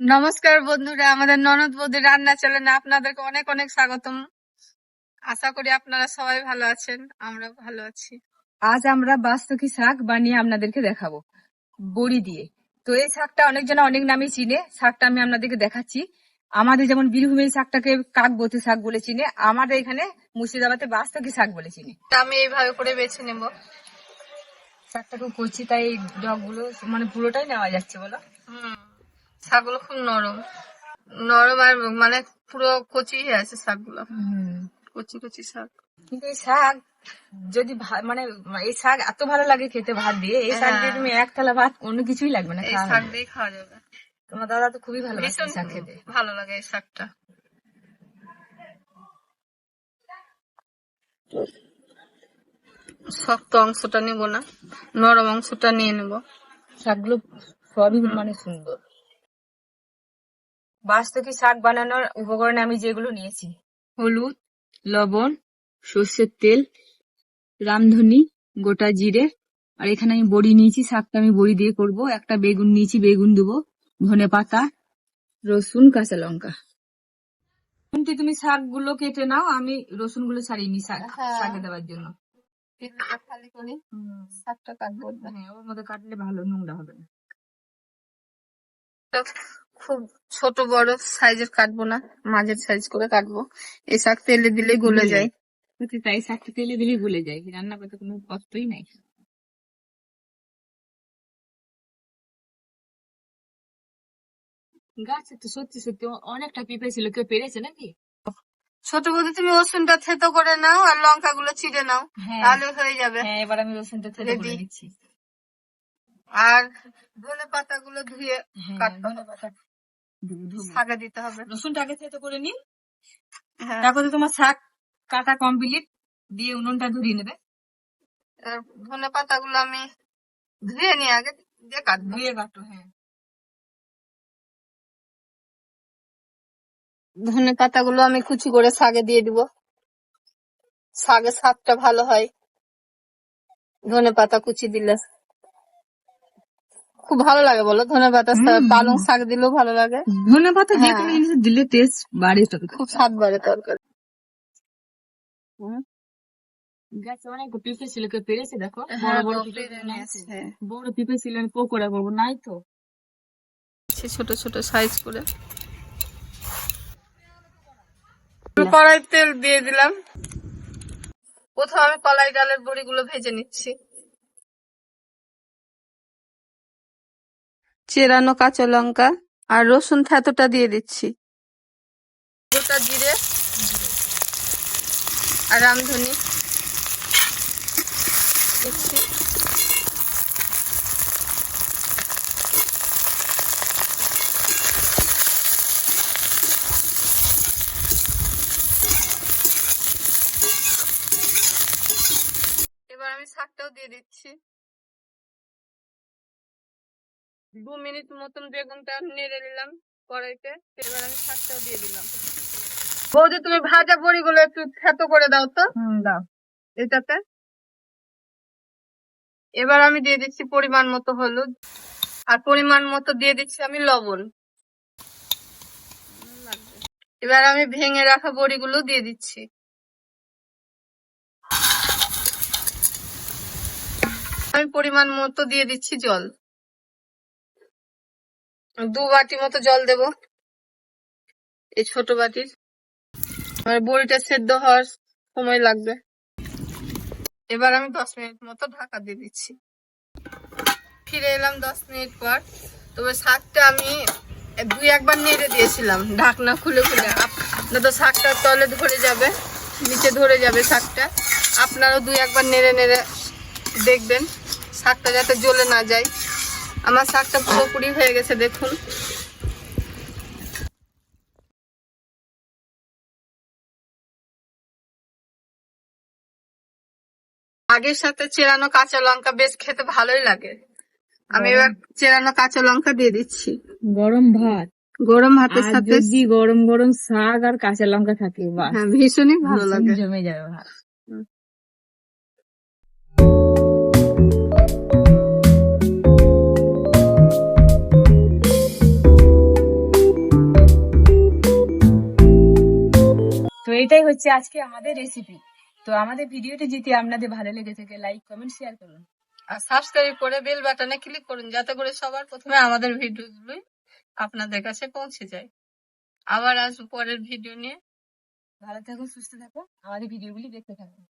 নমস্কার বন্ধুরা, আমাদের ননদ বৌদির রান্না চ্যানেলে আপনাদেরকে অনেক অনেক স্বাগতম। আশা করি আপনারা সবাই ভালো আছেন আমরা ভালো আছি। আজ আমরা বাস্তকি শাক বানিয়ে আপনাদেরকে দেখাবো, বড়ি দিয়ে। তো এই শাকটা অনেকজন অনেক নামে চিনে, শাকটা আমি আপনাদেরকে দেখাচ্ছি। আমাদের যেমন বীরভূমের শাকটাকে কাকবতী শাক বলে চিনে, আমাদের এখানে মুর্শিদাবাদে বাস্তকি শাক বলে চিনে। আমি এইভাবে করে বেছে নেব। শাকটা খুব করছি, তাই ডগগুলো মানে পুরোটাই নেওয়া যাচ্ছে, বলো? শাকগুলো খুব নরম। নরম আর মানে পুরো কচি হয়ে আছে শাকগুলো। কচি কচি শাক। কিন্তু এই শাক যদি মানে এই শাক এত ভালো লাগে খেতে ভাত দিয়ে এই শাক দিয়ে হ্যাঁ। তুমি এক থালা ভাত অন্য কিছুই লাগবে না এই শাক দিয়ে খাওয়া যাবে। তোমার দাদা তো খুবই ভালো শাক খেতে। ভালো লাগে এই শাকটা। শক্ত অংশটা নেব না নরম অংশটা নিয়ে নেব। শাকগুলো সবই মানে সুন্দর। বাস্তকি শাক বানানোর উপকরণে আমি যেগুলো নিয়েছি হলুদ লবণ সর্ষের তেল রামধনি গোটা জিরে আর এখানে আমি বড়ি নিয়েছি শাকটা আমি বড়ি দিয়ে করব। একটা বেগুন নিয়েছি বেগুন দেবো ধনে পাতা রসুন কাঁচা লঙ্কা। কিন্তু তুমি শাকগুলো কেটে নাও আমি রসুনগুলো ছাড়িয়ে নি শাক হ্যাঁ। শাকে দেওয়ার জন্য। শাকটা কাটবো। হ্যাঁ ওর মধ্যে কাটলে ভালো নোংরা হবে না। খুব ছোট বড় সাইজের কাটবো না মাঝের সাইজ করে কাটবো। এই শাক তেলে দিলে গলে যায়। সত্যি তাই শাকটা তেলে দিলে ভুলে যায় রান্না করতে কোনো কষ্টই নাই। গাছে তো সত্যি সত্যি অনেকটা পিঁপড়ে ছিল কেউ পেরেছে নাকি? ছোট বৌদি তুমি রসুনটা থেতো করে নাও আর লঙ্কা গুলো চিড়ে নাও হ্যাঁ। তাহলে হয়ে যাবে। হ্যাঁ এবার আমি রসুনটা থেতো করে? নিচ্ছি। আর ধনে পাতা গুলো ধুয়ে হ্যাঁ। কাটতে। শাকে দিতে হবে। রসুনটা আগে থেতো করে নিন। হ্যাঁ। তারপরে তোমার শাক কাটা কমপ্লিট দিয়ে উনুনটা ধরিয়ে নেবে। ধনে পাতা গুলো আমি ধুয়ে নিয়ে আগে দিয়ে কাটবো। ধুয়ে কাটো হ্যাঁ। ধনে পাতা গুলো আমি কুচি করে শাকে দিয়ে দিব। শাকের স্বাদটা ভালো হয়। ধনে পাতা কুচি দিলে। খুব ভালো লাগে বলো? ধনে পাতা পালং শাক দিলেও ভালো লাগে। ধনে পাতা যে কোনো হ্যাঁ। জিনিস দিলে টেস্ট বাড়ে তবে খুব স্বাদ বাড়ে তরকারি। গাছে অনেক ছিল কেউ পেরেছে দেখো। হ্যাঁ, বড় পকোড়া করব নাই তো? সে ছোট ছোট সাইজ করে। কড়াই তেল দিয়ে দিলাম। প্রথম আমি কলাই ডালের বড়িগুলো ভেজে নিচ্ছি। চেরানো কাঁচা লঙ্কা আর রসুন থেতোটা দিয়ে দিচ্ছি। গোটা জিরে আর রামধনি এবার আমি শাকটাও দিয়ে দিচ্ছি। দু মিনিট মতন বেগুনটা নেড়ে নিলাম কড়াইতে এবার আমি শাকটাও দিয়ে দিলাম। বৌদি তুমি ভাজা বড়িগুলো একটু থেতো করে দাও তো। দাও। এটাতে। এবার আমি দিয়ে দিচ্ছি পরিমাণ মতো হলুদ আর পরিমাণ মতো দিয়ে দিচ্ছি আমি লবণ। এবার আমি ভেঙে রাখা বড়িগুলো দিয়ে দিচ্ছি। আমি পরিমাণ মতো দিয়ে দিচ্ছি জল। দু বাটি মতো জল দেব। এই ছোট বাটির। আর বড়িটা সেদ্ধ হওয়ার সময় লাগবে। এবার আমি দশ মিনিট মতো ঢাকা দিয়ে দিচ্ছি। ফিরে এলাম দশ মিনিট পর। তবে শাকটা আমি দুই একবার নেড়ে দিয়েছিলাম। ঢাকনা খুলে খুলে। আপ- না তো শাকটা তলে ধরে যাবে, নিচে ধরে যাবে শাকটা। আপনারাও দুই একবার নেড়ে নেড়ে দেখবেন। শাকটা যাতে জ্বলে না যায়। আমার শাকটা পুরোপুরি হয়ে গেছে দেখুন। আগের সাথে চেরানো কাঁচা লঙ্কা বেশ খেতে ভালোই লাগে। আমি এবার চেরানো কাঁচা লঙ্কা দিয়ে দিচ্ছি। গরম ভাত। গরম ভাতের সাথে যদি গরম গরম শাক আর কাঁচা লঙ্কা থাকে হ্যাঁ ভীষণই ভালো লাগে। জমে যাবে ভাত। এটাই হচ্ছে আজকে আমাদের রেসিপি তো আমাদের ভিডিওটি যদি আপনাদের ভালো লেগে থাকে লাইক কমেন্ট শেয়ার করুন। আর সাবস্ক্রাইব করে বেল বাটনে ক্লিক করুন যাতে করে সবার প্রথমে আমাদের ভিডিওগুলোই আপনাদের কাছে পৌঁছে যায়। আবার আসব পরের ভিডিও নিয়ে। ভালো থাকুন সুস্থ থাকুন আমাদের ভিডিওগুলি দেখতে থাকুন।